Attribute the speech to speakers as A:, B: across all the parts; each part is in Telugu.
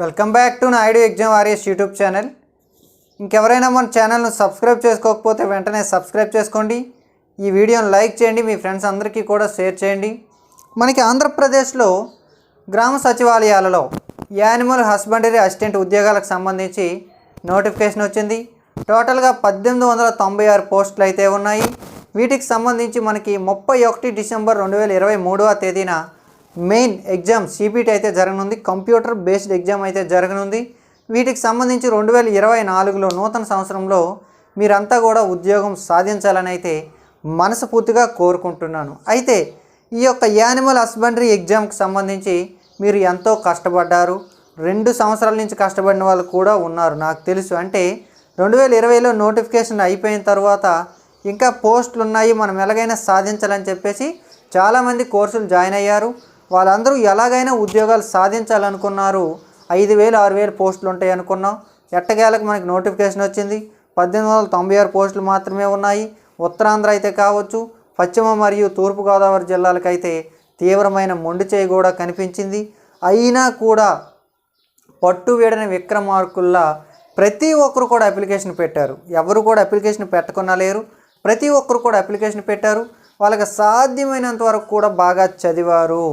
A: Welcome back to Naidu exam warriors YouTube channel. ఇంకెవరైనా మన ఛానల్ను సబ్స్క్రైబ్ చేసుకోకపోతే వెంటనే సబ్స్క్రైబ్ చేసుకోండి. ఈ వీడియోను లైక్ చేయండి మీ ఫ్రెండ్స్ అందరికీ కూడా షేర్ చేయండి. మనకి ఆంధ్రప్రదేశ్లో గ్రామ సచివాలయాలలో యానిమల్ హస్బెండరీ అసిస్టెంట్ ఉద్యోగాలకు సంబంధించి నోటిఫికేషన్ వచ్చింది. టోటల్గా పద్దెనిమిది వందల తొంభై ఆరు పోస్టులు అయితే ఉన్నాయి. వీటికి సంబంధించి మనకి ముప్పై ఒకటి డిసెంబర్ రెండు వేల ఇరవై మూడవ తేదీన మెయిన్ ఎగ్జామ్ సిబిటి అయితే జరగనుంది కంప్యూటర్ బేస్డ్ ఎగ్జామ్ అయితే జరగనుంది. వీటికి సంబంధించి రెండు వేల ఇరవై నాలుగులో నూతన సంవత్సరంలో మీరంతా కూడా ఉద్యోగం సాధించాలని అయితే మనస్ఫూర్తిగా కోరుకుంటున్నాను. అయితే ఈ యొక్క యానిమల్ హస్బెండరీ ఎగ్జామ్కి సంబంధించి మీరు ఎంతో కష్టపడ్డారు. రెండు సంవత్సరాల నుంచి కష్టపడిన వాళ్ళు కూడా ఉన్నారు నాకు తెలుసు. అంటే రెండు వేల ఇరవైలో నోటిఫికేషన్ అయిపోయిన తర్వాత ఇంకా పోస్టులు ఉన్నాయి మనం ఎలాగైనా సాధించాలని చెప్పేసి చాలామంది కోర్సులు జాయిన్ అయ్యారు. వాళ్ళందరూ ఎలాగైనా ఉద్యోగాలు సాధించాలనుకున్నారు. ఐదు వేలు ఆరు వేలు పోస్టులు ఉంటాయి అనుకున్నాం. ఎట్టకేలకు మనకి నోటిఫికేషన్ వచ్చింది. పద్దెనిమిది వందల తొంభై ఆరు పోస్టులు మాత్రమే ఉన్నాయి. ఉత్తరాంధ్ర అయితే కావచ్చు పశ్చిమ మరియు తూర్పుగోదావరి జిల్లాలకైతే తీవ్రమైన మొండి చేయి కూడా కనిపించింది. అయినా కూడా పట్టు వీడని విక్రమార్కుల్లా ప్రతి ఒక్కరు కూడా అప్లికేషన్ పెట్టారు. ఎవరు కూడా అప్లికేషన్ పెట్టకుండా లేరు. ప్రతి ఒక్కరు కూడా అప్లికేషన్ పెట్టారు. వాళ్ళకి సాధ్యమైనంత వరకు కూడా బాగా చదివారు.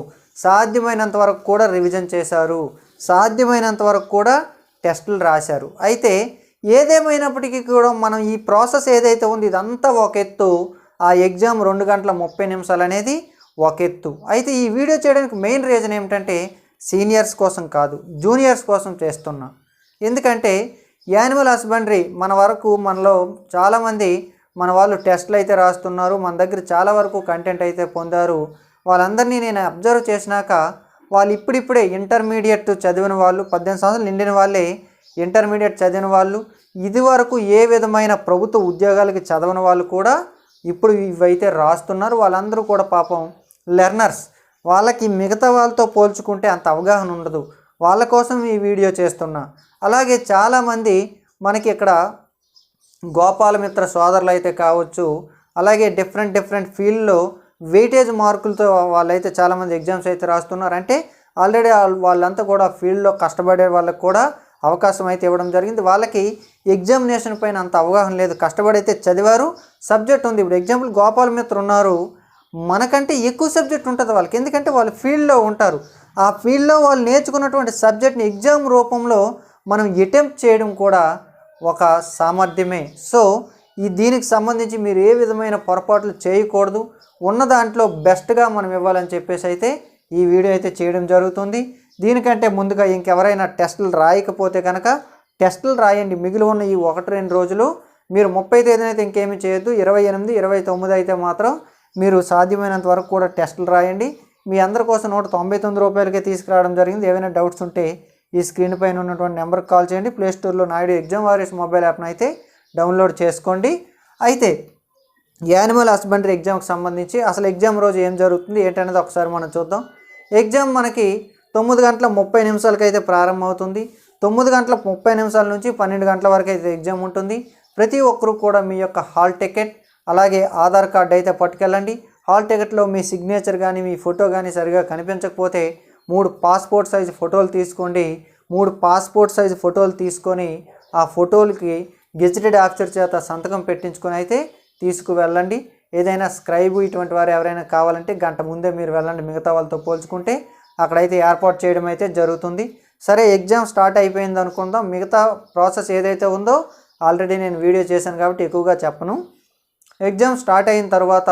A: సాధ్యమైనంత వరకు కూడా రివిజన్ చేశారు. సాధ్యమైనంత వరకు కూడా టెస్టులు రాశారు. అయితే ఏదేమైనప్పటికీ కూడా మనం ఈ ప్రాసెస్ ఏదైతే ఉంది ఇదంతా ఒక ఎత్తు ఆ ఎగ్జామ్ రెండు గంటల ముప్పై నిమిషాలు అనేది ఒక ఎత్తు. అయితే ఈ వీడియో చేయడానికి మెయిన్ రీజన్ ఏమిటంటే సీనియర్స్ కోసం కాదు జూనియర్స్ కోసం చేస్తున్నా. ఎందుకంటే యానిమల్ హస్బెండరీ మన వరకు మనలో చాలామంది మన వాళ్ళు టెస్ట్లు అయితే రాస్తున్నారు మన దగ్గర చాలా వరకు కంటెంట్ అయితే పొందారు. వాళ్ళందరినీ నేను అబ్జర్వ్ చేసినాక వాళ్ళు ఇప్పుడిప్పుడే ఇంటర్మీడియట్ చదివిన వాళ్ళు పద్దెనిమిది సంవత్సరాలు నిండిన వాళ్ళే ఇంటర్మీడియట్ చదివిన వాళ్ళు ఇది వరకు ఏ విధమైన ప్రభుత్వ ఉద్యోగాలకి చదవని వాళ్ళు కూడా ఇప్పుడు ఇవైతే రాస్తున్నారు. వాళ్ళందరూ కూడా పాపం లెర్నర్స్. వాళ్ళకి మిగతా వాళ్ళతో పోల్చుకుంటే అంత అవగాహన ఉండదు. వాళ్ళ కోసం ఈ వీడియో చేస్తున్నా. అలాగే చాలామంది మనకి ఇక్కడ గోపాలమిత్ర సోదరులు అయితే కావచ్చు అలాగే డిఫరెంట్ డిఫరెంట్ ఫీల్డ్లో వెయిటేజ్ మార్కులతో వాళ్ళైతే చాలామంది ఎగ్జామ్స్ అయితే రాస్తున్నారు. అంటే ఆల్రెడీ వాళ్ళంతా కూడా ఫీల్డ్లో కష్టపడే వాళ్ళకి కూడా అవకాశం అయితే ఇవ్వడం జరిగింది. వాళ్ళకి ఎగ్జామినేషన్ పైన అంత అవగాహన లేదు. కష్టపడి అయితే చదివారు సబ్జెక్ట్ ఉంది. ఇప్పుడు ఎగ్జాంపుల్ గోపాలమిత్ర ఉన్నారు. మనకంటే ఎక్కువ సబ్జెక్ట్ ఉంటుంది వాళ్ళకి. ఎందుకంటే వాళ్ళు ఫీల్డ్లో ఉంటారు. ఆ ఫీల్డ్లో వాళ్ళు నేర్చుకున్నటువంటి సబ్జెక్ట్ని ఎగ్జామ్ రూపంలో మనం అటెంప్ట్ చేయడం కూడా ఒక సామర్థ్యమే. సో ఈ దీనికి సంబంధించి మీరు ఏ విధమైన పొరపాట్లు చేయకూడదు. ఉన్న దాంట్లో బెస్ట్గా మనం ఇవ్వాలని చెప్పేసి అయితే ఈ వీడియో అయితే చేయడం జరుగుతుంది. దీనికంటే ముందుగా ఇంకెవరైనా టెస్టులు రాయకపోతే కనుక టెస్టులు రాయండి. మిగిలి ఉన్న ఈ ఒకటి రెండు రోజులు మీరు ముప్పై తేదీన అయితే ఇంకేమీ చేయొద్దు. ఇరవై ఎనిమిది ఇరవై తొమ్మిది అయితే మాత్రం మీరు సాధ్యమైనంత వరకు కూడా టెస్టులు రాయండి. మీ అందరి కోసం నూట తొంభై తొమ్మిది రూపాయలకే తీసుకురావడం జరిగింది. ఏవైనా డౌట్స్ ఉంటే ఈ స్క్రీన్ పైన ఉన్నటువంటి నెంబర్కి కాల్ చేయండి. ప్లే స్టోర్లో నాయుడు ఎగ్జామ్ వారియర్స్ మొబైల్ యాప్ను అయితే డౌన్లోడ్ చేసుకోండి. అయితే యానిమల్ హస్బెండరీ ఎగ్జామ్కి సంబంధించి అసలు ఎగ్జామ్ రోజు ఏం జరుగుతుంది ఏంటనేది ఒకసారి మనం చూద్దాం. ఎగ్జామ్ మనకి తొమ్మిది గంటల ముప్పై నిమిషాలకి అయితే ప్రారంభమవుతుంది. తొమ్మిది గంటల ముప్పై నిమిషాల నుంచి పన్నెండు గంటల వరకు అయితే ఎగ్జామ్ ఉంటుంది. ప్రతి ఒక్కరు కూడా మీ యొక్క హాల్ టికెట్ అలాగే ఆధార్ కార్డు అయితే పట్టుకెళ్ళండి. హాల్ టికెట్లో మీ సిగ్నేచర్ కానీ మీ ఫోటో కానీ సరిగా కనిపించకపోతే మూడు పాస్పోర్ట్ సైజు ఫోటోలు తీసుకోండి. మూడు పాస్పోర్ట్ సైజు ఫోటోలు తీసుకొని ఆ ఫోటోలకి గెజిటెడ్ ఆఫీసర్ చేత సంతకం పెట్టించుకొని అయితే తీసుకువెళ్ళండి. ఏదైనా స్క్రైబ్ ఇటువంటి వారు ఎవరైనా కావాలంటే గంట ముందే మీరు వెళ్ళండి. మిగతా వాళ్ళతో పోల్చుకుంటే అక్కడైతే ఏర్పాటు చేయడం అయితే జరుగుతుంది. సరే ఎగ్జామ్ స్టార్ట్ అయిపోయింది అనుకుందాం. మిగతా ప్రాసెస్ ఏదైతే ఉందో ఆల్రెడీ నేను వీడియో చేశాను కాబట్టి ఎక్కువగా చెప్పను. ఎగ్జామ్ స్టార్ట్ అయిన తర్వాత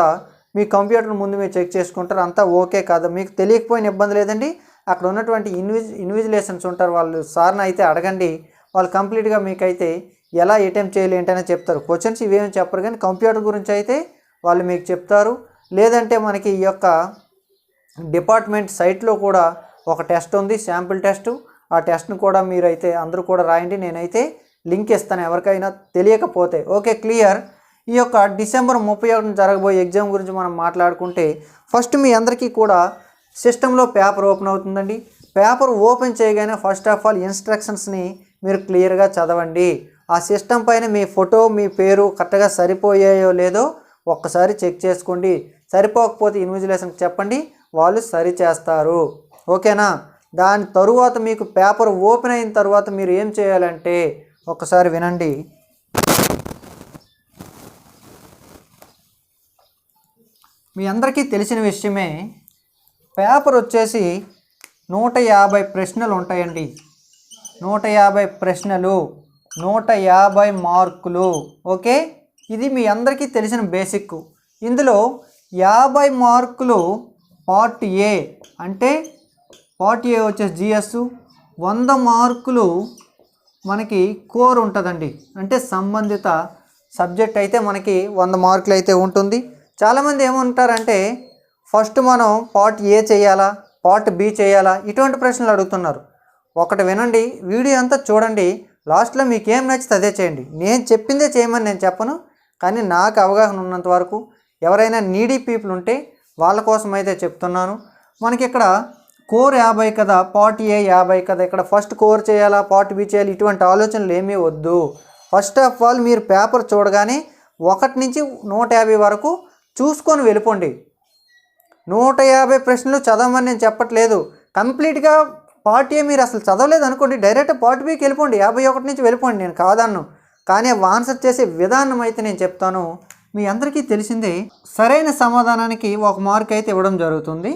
A: మీ కంప్యూటర్ ముందు మీరు చెక్ చేసుకుంటారు. అంతా ఓకే కాదు. మీకు తెలియకపోయిన ఇబ్బంది లేదండి. అక్కడ ఉన్నటువంటి ఇన్విజ్ ఇన్విజిలేషన్స్ ఉంటారు. వాళ్ళు సార్ని అయితే అడగండి. వాళ్ళు కంప్లీట్గా మీకైతే ఎలా ఏటీఎం చేయాలి ఏంటనే చెప్తారు. క్వశ్చన్స్ ఇవేమి చెప్పరు కానీ కంప్యూటర్ గురించి అయితే వాళ్ళు మీకు చెప్తారు. లేదంటే మనకి ఈ యొక్క డిపార్ట్మెంట్ సైట్లో కూడా ఒక టెస్ట్ ఉంది శాంపిల్ టెస్ట్ ఆ టెస్ట్ను కూడా మీరైతే అందరూ కూడా రాయండి. నేనైతే లింక్ ఇస్తాను ఎవరికైనా తెలియకపోతే. ఓకే క్లియర్ ఈ యొక్క డిసెంబర్ ముప్పై ఒకటిన జరగబోయే ఎగ్జామ్ గురించి మనం మాట్లాడుకుంటే ఫస్ట్ మీ అందరికీ కూడా సిస్టంలో పేపర్ ఓపెన్ అవుతుందండి. పేపర్ ఓపెన్ చేయగానే ఫస్ట్ ఆఫ్ ఆల్ ఇన్స్ట్రక్షన్స్ని మీరు క్లియర్గా చదవండి. ఆ సిస్టమ్ పైన మీ ఫోటో మీ పేరు కరెక్ట్గా సరిపోయాయో లేదో ఒక్కసారి చెక్ చేసుకోండి. సరిపోకపోతే ఇన్విజిలేషన్కి చెప్పండి. వాళ్ళు సరి చేస్తారు. ఓకేనా? దాని తరువాత మీకు పేపర్ ఓపెన్ అయిన తర్వాత మీరు ఏం చేయాలంటే ఒకసారి వినండి. మీ అందరికీ తెలిసిన విషయమే పేపర్ వచ్చేసి నూట యాభై ప్రశ్నలు ఉంటాయండి. నూట యాభై ప్రశ్నలు. నూట యాభై మార్కులు. ఓకే? ఇది మీ అందరికీ తెలిసిన బేసిక్. ఇందులో యాభై మార్కులు పార్ట్ ఏ అంటే పార్ట్ ఏ వచ్చేసి జిఎస్. వంద మార్కులు మనకి కోర్ ఉంటుందండి. అంటే సంబంధిత సబ్జెక్ట్ అయితే మనకి వంద మార్కులు అయితే ఉంటుంది. చాలామంది ఏమంటారంటే ఫస్ట్ మనం పార్ట్ ఏ చేయాలా? పార్ట్ బి చేయాలా? ఇటువంటి ప్రశ్నలు అడుగుతున్నారు. ఒకటి వినండి వీడియో అంతా చూడండి. లాస్ట్లో మీకు ఏం నచ్చితే అదే చేయండి. నేను చెప్పిందే చేయమని నేను చెప్పను కానీ నాకు అవగాహన ఉన్నంత వరకు ఎవరైనా నీడీ పీపుల్ ఉంటే వాళ్ళ కోసం అయితే చెప్తున్నాను. మనకి ఇక్కడ కోర్ యాభై కదా పార్ట్ ఏ యాభై కదా ఇక్కడ ఫస్ట్ కోర్ చేయాలా పార్ట్ బి చేయాలి ఇటువంటి ఆలోచనలు ఏమీ వద్దు. ఫస్ట్ ఆఫ్ ఆల్ మీరు పేపర్ చూడగానే ఒకటి నుంచి నూట యాభై వరకు చూసుకొని వెళ్ళిపోండి. నూట యాభై ప్రశ్నలు చదవమని నేను చెప్పట్లేదు. కంప్లీట్గా పార్ట్ ఏ మీరు అసలు చదవలేదు అనుకోండి డైరెక్ట్ పార్ట్ బికి వెళ్ళిపోండి యాభై ఒకటి నుంచి వెళ్ళిపోండి నేను కాదన్ను. కానీ ఆన్సర్ చేసే విధానం అయితే నేను చెప్తాను. మీ అందరికీ తెలిసిందే సరైన సమాధానానికి ఒక మార్క్ అయితే ఇవ్వడం జరుగుతుంది.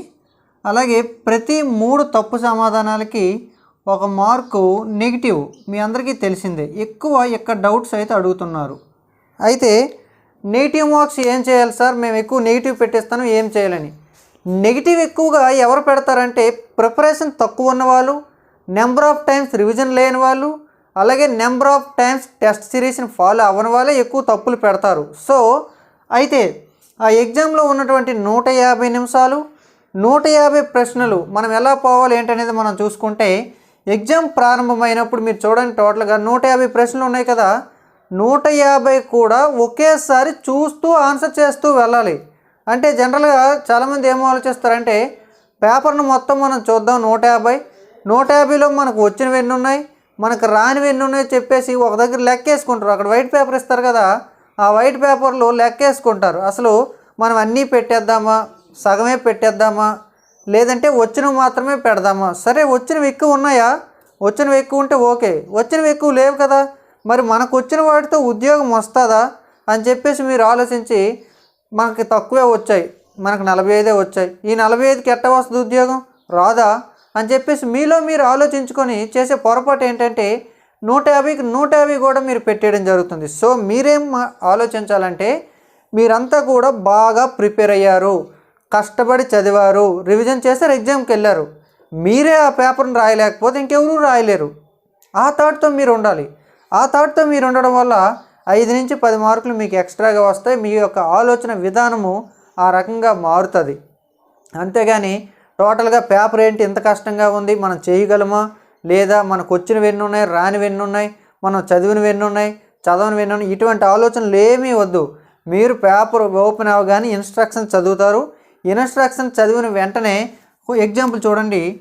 A: అలాగే ప్రతి మూడు తప్పు సమాధానాలకి ఒక మార్కు నెగిటివ్ మీ అందరికీ తెలిసిందే. ఎక్కువ ఇక్కడ డౌట్స్ అయితే అడుగుతున్నారు. అయితే నెగిటివ్ మార్క్స్ ఏం చేయాలి సార్? మేము ఎక్కువ నెగిటివ్ పెట్టేస్తాను ఏం చేయాలని. నెగిటివ్ ఎక్కువగా ఎవరు పెడతారంటే ప్రిపరేషన్ తక్కువ ఉన్న వాళ్ళు నెంబర్ ఆఫ్ టైమ్స్ రివిజన్ లేని వాళ్ళు అలాగే నెంబర్ ఆఫ్ టైమ్స్ టెస్ట్ సిరీస్ని ఫాలో అవ్వని వాళ్ళే ఎక్కువ తప్పులు పెడతారు. సో అయితే ఆ ఎగ్జామ్లో ఉన్నటువంటి నూట యాభై నిమిషాలు నూట యాభై ప్రశ్నలు మనం ఎలా పోవాలి ఏంటనేది మనం చూసుకుంటే ఎగ్జామ్ ప్రారంభమైనప్పుడు మీరు చూడండి టోటల్గా నూట యాభై ప్రశ్నలు ఉన్నాయి కదా నూట యాభై కూడా ఒకేసారి చూస్తూ ఆన్సర్ చేస్తూ వెళ్ళాలి. అంటే జనరల్గా చాలామంది ఏం ఆలోచిస్తారంటే పేపర్ను మొత్తం మనం చూద్దాం నూట యాభై. నూట యాభైలో మనకు వచ్చినవి ఎన్ని ఉన్నాయి? మనకు రానివి ఎన్ని ఉన్నాయో చెప్పేసి ఒక దగ్గర లెక్కేసుకుంటారు. అక్కడ వైట్ పేపర్ ఇస్తారు కదా ఆ వైట్ పేపర్లో లెక్కేసుకుంటారు. అసలు మనం అన్నీ పెట్టేద్దామా? సగమే పెట్టేద్దామా? లేదంటే వచ్చినవి మాత్రమే పెడదామా? సరే వచ్చినవి ఎక్కువ ఉన్నాయా? వచ్చినవి ఎక్కువ ఉంటే ఓకే. వచ్చినవి ఎక్కువ లేవు కదా. మరి మనకు వచ్చిన వాటితో ఉద్యోగం వస్తుందా? అని చెప్పేసి మీరు ఆలోచించి మనకి తక్కువే వచ్చాయి. మనకు నలభై ఐదే వచ్చాయి. ఈ నలభై ఐదుకి ఎట్ట వస్తుంది ఉద్యోగం? రాదా? అని చెప్పేసి మీలో మీరు ఆలోచించుకొని చేసే పొరపాటు ఏంటంటే నూట యాభైకి నూట యాభై కూడా మీరు పెట్టేయడం జరుగుతుంది. సో మీరేం మా- ఆలోచించాలంటే మీరంతా కూడా బాగా ప్రిపేర్ అయ్యారు. కష్టపడి చదివారు. రివిజన్ చేశారు ఎగ్జామ్కి వెళ్ళారు. మీరే ఆ పేపర్ని రాయలేకపోతే ఇంకెవరూ రాయలేరు. ఆ థాట్తో మీరు ఉండాలి ఆ థాట్తో మీరు ఉండడం వల్ల ఐదు నుంచి పది మార్కులు మీకు ఎక్స్ట్రాగా వస్తాయి. మీ యొక్క ఆలోచన విధానము ఆ రకంగా మారుతుంది. అంతేగాని టోటల్గా పేపర్ ఏంటి? ఇంత కష్టంగా ఉంది. మనం చేయగలమా? లేదా మనకు వచ్చినవి ఎన్ని ఉన్నాయి రానివి ఎన్ని ఉన్నాయి మనం చదివినవి ఎన్ని ఉన్నాయి చదవనివి ఎన్ని ఉన్నాయి ఇటువంటి ఆలోచనలు ఏమీ వద్దు. మీరు పేపర్ ఓపెన్ అవ్వగానే ఇన్స్ట్రక్షన్ చదువుతారు. ఇన్స్ట్రక్షన్ చదివిన వెంటనే ఎగ్జాంపుల్ చూడండి.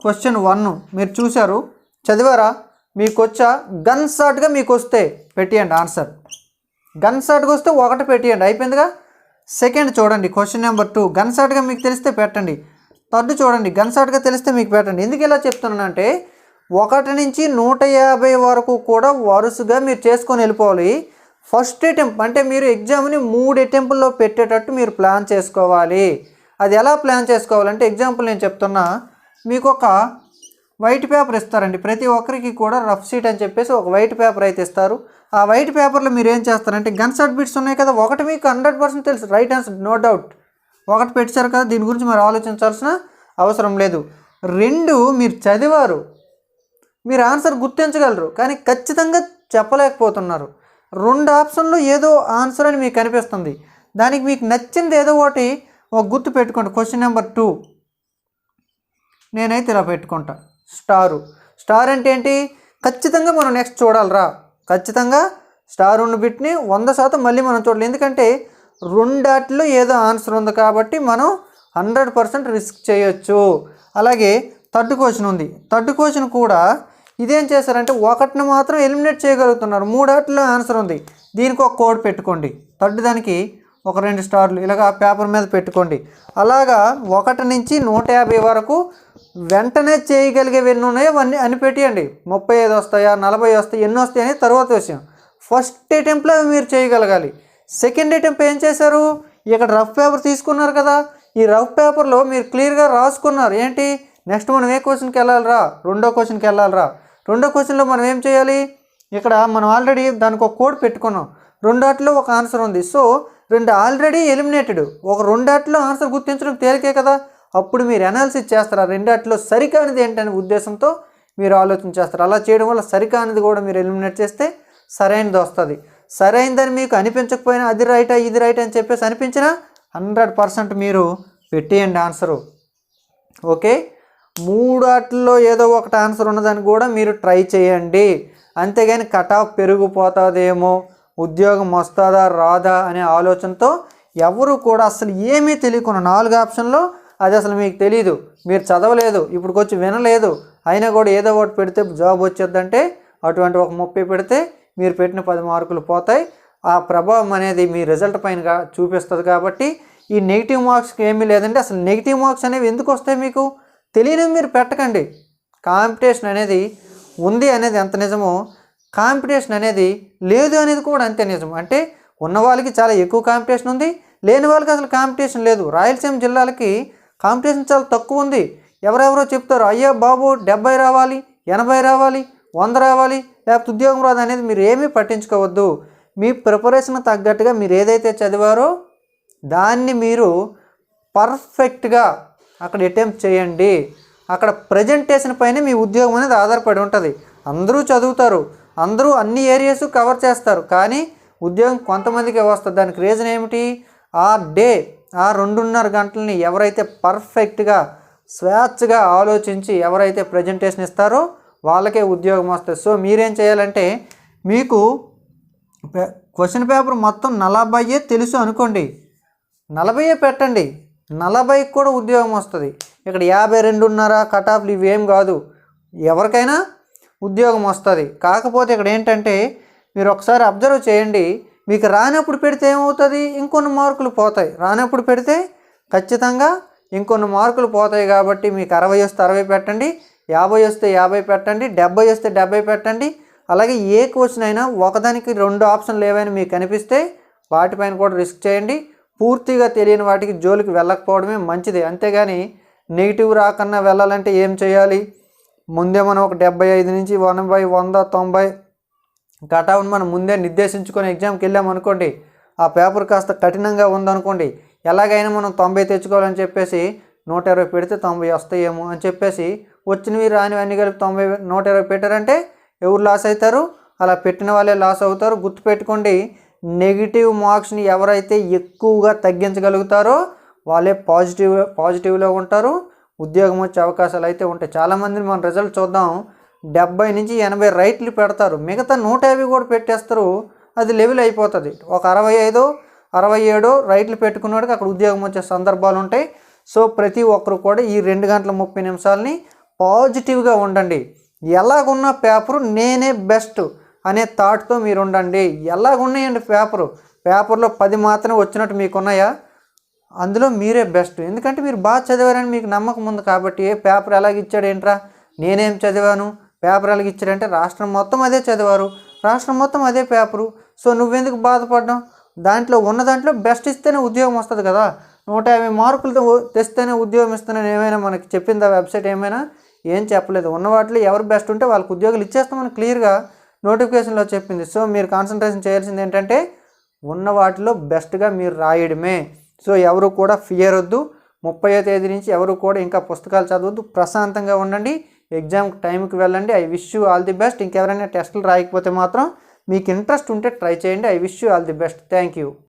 A: క్వశ్చన్ వన్ మీరు చూశారు. చదివారా? మీకు వచ్చా గన్ షాట్గా మీకు వస్తే పెట్టేయండి ఆన్సర్ గన్ షాట్కి వస్తే ఒకటి పెట్టేయండి అయిపోయిందిగా? సెకండ్ చూడండి. క్వశ్చన్ నెంబర్ టూ గన్ షాట్గా మీకు తెలిస్తే పెట్టండి. థర్డ్ చూడండి. గన్ షాట్గా తెలిస్తే మీకు పెట్టండి. ఎందుకు ఇలా చెప్తున్నానంటే ఒకటి నుంచి నూట యాభై వరకు కూడా వరుసగా మీరు చేసుకొని వెళ్ళిపోవాలి. ఫస్ట్ అటెంప్ట్ అంటే మీరు ఎగ్జామ్ని మూడు అటెంప్ట్లో పెట్టేటట్టు మీరు ప్లాన్ చేసుకోవాలి. అది ఎలా ప్లాన్ చేసుకోవాలంటే ఎగ్జాంపుల్ నేను చెప్తున్నా. మీకు ఒక వైట్ పేపర్ ఇస్తారండి. ప్రతి ఒక్కరికి కూడా రఫ్ షీట్ అని చెప్పేసి ఒక వైట్ పేపర్ అయితే ఇస్తారు. ఆ వైట్ పేపర్లో మీరు ఏం చేస్తారంటే గన్ షాట్ బిట్స్ ఉన్నాయి కదా ఒకటి మీకు హండ్రెడ్ పర్సెంట్ తెలుసు. Right answer no doubt. ఒకటి పెట్టారు కదా దీని గురించి మీరు ఆలోచించాల్సిన అవసరం లేదు. రెండు మీరు చదివారు మీరు ఆన్సర్ గుర్తించగలరు కానీ ఖచ్చితంగా చెప్పలేకపోతున్నారు. రెండు ఆప్షన్లో ఏదో ఆన్సర్ అని మీకు కనిపిస్తుంది. దానికి మీకు నచ్చింది ఏదో ఒకటి ఒక గుర్తు పెట్టుకోండి. Question number two. నేనైతే ఇలా పెట్టుకుంటాను స్టారు. స్టార్ అంటే ఏంటి? ఖచ్చితంగా మనం నెక్స్ట్ చూడాలిరా. ఖచ్చితంగా స్టార్ ఉన్న బిట్ని వంద శాతం మళ్ళీ మనం చూడాలి. ఎందుకంటే రెండాటిలో ఏదో ఆన్సర్ ఉంది కాబట్టి మనం హండ్రెడ్ పర్సెంట్ రిస్క్ చేయొచ్చు. అలాగే థర్డ్ క్వశ్చన్ ఉంది. థర్డ్ క్వశ్చన్ కూడా ఇదేం చేశారంటే ఒకటిని మాత్రం ఎలిమినేట్ చేయగలుగుతున్నారు. మూడాటిలో ఆన్సర్ ఉంది. దీనికి ఒక కోడ్ పెట్టుకోండి. థర్డ్ దానికి ఒక రెండు స్టార్లు. ఇలాగ పేపర్ మీద పెట్టుకోండి. అలాగా ఒకటి నుంచి నూట యాభై వరకు వెంటనే చేయగలిగేవి ఎన్ని ఉన్నాయో. అవన్నీ అని పెట్టేయండి. ముప్పై ఐదు వస్తాయా? నలభై వస్తాయి? ఎన్ని వస్తాయి తర్వాత విషయం. ఫస్ట్ అటెంప్ట్లో మీరు చేయగలగాలి. సెకండ్ అటెంప్ట్ ఏం చేశారు? ఇక్కడ రఫ్ పేపర్ తీసుకున్నారు కదా. ఈ రఫ్ పేపర్లో మీరు క్లియర్గా రాసుకున్నారు. ఏంటి? నెక్స్ట్ మనం ఏ క్వశ్చన్కి వెళ్ళాలిరా రెండో క్వశ్చన్కి వెళ్ళాలిరా రెండో క్వశ్చన్లో మనం ఏం చేయాలి? ఇక్కడ మనం ఆల్రెడీ దానికి ఒక కోడ్ పెట్టుకున్నాం. రెండాట్లో ఒక ఆన్సర్ ఉంది. సో రెండు ఆల్రెడీ ఎలిమినేటెడ్ ఒక రెండాట్లో ఆన్సర్ గుర్తించడం తేలికే కదా. అప్పుడు మీరు అనాలిసిస్ చేస్తారు. ఆ రెండాట్లో సరికానిది ఏంటనే ఉద్దేశంతో మీరు ఆలోచన చేస్తారు. అలా చేయడం వల్ల సరికానిది కూడా మీరు ఎలిమినేట్ చేస్తే సరైనది వస్తుంది. సరైనదని మీకు అనిపించకపోయినా అది రైటా ఇది రైట్ అని చెప్పేసి అనిపించినా హండ్రెడ్ పర్సెంట్ మీరు పెట్టేయండి ఆన్సరు ఓకే మూడాటిల్లో ఏదో ఒకటి ఆన్సర్ ఉన్నదని కూడా మీరు ట్రై చేయండి. అంతేగాని కట్ ఆఫ్ పెరిగిపోతుందేమో ఉద్యోగం వస్తుందా రాదా అనే ఆలోచనతో ఎవరు కూడా అసలు ఏమీ తెలియకుండా నాలుగు ఆప్షన్లో అది అసలు మీకు తెలియదు మీరు చదవలేదు ఇప్పటికొచ్చి వినలేదు. అయినా కూడా ఏదో ఒకటి పెడితే జాబ్ వచ్చేద్దంటే అటువంటి ఒక ముప్పై పెడితే మీరు పెట్టిన పది మార్కులు పోతాయి. ఆ ప్రభావం అనేది మీ రిజల్ట్ పైన చూపిస్తుంది కాబట్టి ఈ నెగిటివ్ మార్క్స్కి ఏమీ లేదంటే అసలు నెగిటివ్ మార్క్స్ అనేవి ఎందుకు వస్తాయి మీకు? తెలియని మీరు పెట్టకండి. కాంపిటీషన్ అనేది ఉంది అనేది ఎంత నిజమో కాంపిటీషన్ అనేది లేదు అనేది కూడా అంతే నిజం. అంటే ఉన్న వాళ్ళకి చాలా ఎక్కువ కాంపిటీషన్ ఉంది లేని వాళ్ళకి అసలు కాంపిటీషన్ లేదు. రాయలసీమ జిల్లాలకి కాంపిటీషన్ చాలా తక్కువ ఉంది. ఎవరెవరో చెప్తారు అయ్యో బాబు డెబ్బై రావాలి ఎనభై రావాలి వంద రావాలి లేకపోతే ఉద్యోగం రాదు అనేది మీరు ఏమీ పట్టించుకోవద్దు. మీ ప్రిపరేషన్ తగ్గట్టుగా మీరు ఏదైతే చదివారో దాన్ని మీరు పర్ఫెక్ట్గా అక్కడ అటెంప్ట్ చేయండి. అక్కడ ప్రజెంటేషన్ పైన మీ ఉద్యోగం అనేది ఆధారపడి ఉంటుంది. అందరూ చదువుతారు అందరూ అన్ని ఏరియాస్ కవర్ చేస్తారు కానీ ఉద్యోగం కొంతమందికే వస్తుంది. దానికి రీజన్ ఏమిటి? ఆ డే ఆ రెండున్నర గంటలని ఎవరైతే పర్ఫెక్ట్గా స్వేచ్ఛగా ఆలోచించి ఎవరైతే ప్రజెంటేషన్ ఇస్తారో వాళ్ళకే ఉద్యోగం వస్తుంది. సో మీరేం చేయాలంటే మీకు క్వశ్చన్ పేపర్ మొత్తం నలభైయే తెలుసు అనుకోండి. నలభైయే పెట్టండి. నలభైకి కూడా ఉద్యోగం వస్తుంది. ఇక్కడ యాభై రెండున్నర కట్ ఆఫ్లు ఇవేం కాదు. ఎవరికైనా ఉద్యోగం వస్తుంది. కాకపోతే ఇక్కడ ఏంటంటే మీరు ఒకసారి అబ్జర్వ్ చేయండి. మీకు రానప్పుడు పెడితే ఏమవుతుంది? ఇంకొన్ని మార్కులు పోతాయి. రానప్పుడు పెడితే ఖచ్చితంగా ఇంకొన్ని మార్కులు పోతాయి కాబట్టి మీకు అరవై వస్తే అరవై పెట్టండి యాభై వస్తే యాభై పెట్టండి డెబ్బై వస్తే డెబ్బై పెట్టండి. అలాగే ఏ క్వశ్చన్ అయినా ఒకదానికి రెండు ఆప్షన్లు ఏవైనా మీకు కనిపిస్తే వాటిపైన కూడా రిస్క్ చేయండి. పూర్తిగా తెలియని వాటికి జోలికి వెళ్ళకపోవడమే మంచిది. అంతేగాని నెగిటివ్ రాకన్నా వెళ్ళాలంటే ఏం చేయాలి? ముందే మనం ఒక డెబ్బై ఐదు నుంచి ఎనభై వంద తొంభై కటావును మనం ముందే నిర్దేశించుకొని ఎగ్జామ్కి వెళ్ళామనుకోండి ఆ పేపర్ కాస్త కఠినంగా ఉందనుకోండి ఎలాగైనా మనం తొంభై తెచ్చుకోవాలని చెప్పేసి నూట ఇరవై పెడితే తొంభై వస్తాయేమో అని చెప్పేసి వచ్చినవి రానివన్నీ కలిపి తొంభై నూట ఇరవై పెట్టారంటే ఎవరు లాస్ అవుతారు అలా పెట్టిన వాళ్ళే లాస్ అవుతారు. గుర్తుపెట్టుకోండి నెగిటివ్ మార్క్స్ని ఎవరైతే ఎక్కువగా తగ్గించగలుగుతారో వాళ్ళే పాజిటివ్ పాజిటివ్లో ఉంటారు. ఉద్యోగం వచ్చే అవకాశాలు అయితే ఉంటాయి. చాలామందిని మన రిజల్ట్ చూద్దాం డెబ్బై నుంచి ఎనభై రైట్లు పెడతారు. మిగతా నూట యాభై కూడా పెట్టేస్తారు. అది లెవెల్ అయిపోతుంది. ఒక అరవై ఐదు అరవై ఏడు రైట్లు పెట్టుకున్నవాడికి అక్కడ ఉద్యోగం వచ్చే సందర్భాలు ఉంటాయి. సో ప్రతి ఒక్కరు కూడా ఈ రెండు గంటల ముప్పై నిమిషాలని పాజిటివ్గా ఉండండి. ఎలాగున్న పేపరు నేనే బెస్ట్ అనే థాట్తో మీరు ఉండండి. ఎలాగున్నాయండి పేపరు? పేపర్లో పది మాత్రమే వచ్చినట్టు మీకున్నాయా? అందులో మీరే బెస్ట్. ఎందుకంటే మీరు బాగా చదివారని మీకు నమ్మకం ఉంది కాబట్టి ఏ పేపర్ ఎలాగ ఇచ్చాడు ఏంట్రా నేనేం చదివాను? పేపర్ ఇచ్చారంటే రాష్ట్రం మొత్తం అదే చదివారు. రాష్ట్రం మొత్తం అదే పేపరు. సో నువ్వెందుకు బాధపడ్డావు? దాంట్లో ఉన్న దాంట్లో బెస్ట్ ఇస్తేనే ఉద్యోగం వస్తుంది కదా. నూట యాభై మార్కులతో తెస్తేనే ఉద్యోగం ఇస్తున్నాను ఏమైనా మనకి చెప్పిందా వెబ్సైట్ ఏమైనా? ఏం చెప్పలేదు. ఉన్న వాటిలో ఎవరు బెస్ట్ ఉంటే వాళ్ళకి ఉద్యోగాలు ఇచ్చేస్తామని క్లియర్గా నోటిఫికేషన్లో చెప్పింది. సో మీరు కాన్సన్ట్రేషన్ చేయాల్సింది ఏంటంటే ఉన్న వాటిలో బెస్ట్గా మీరు రాయడమే. సో ఎవరు కూడా ఫియర్ వద్దు. ముప్పై తేదీ నుంచి ఎవరు కూడా ఇంకా పుస్తకాలు చదవద్దు. ప్రశాంతంగా ఉండండి. ఎగ్జామ్ టైంకి వెళ్ళండి. I wish you all the best. ఇంకెవరైనా టెస్టులు రాయకపోతే మాత్రం మీకు ఇంట్రెస్ట్ ఉంటే ట్రై చేయండి. I wish you all the best. Thank you.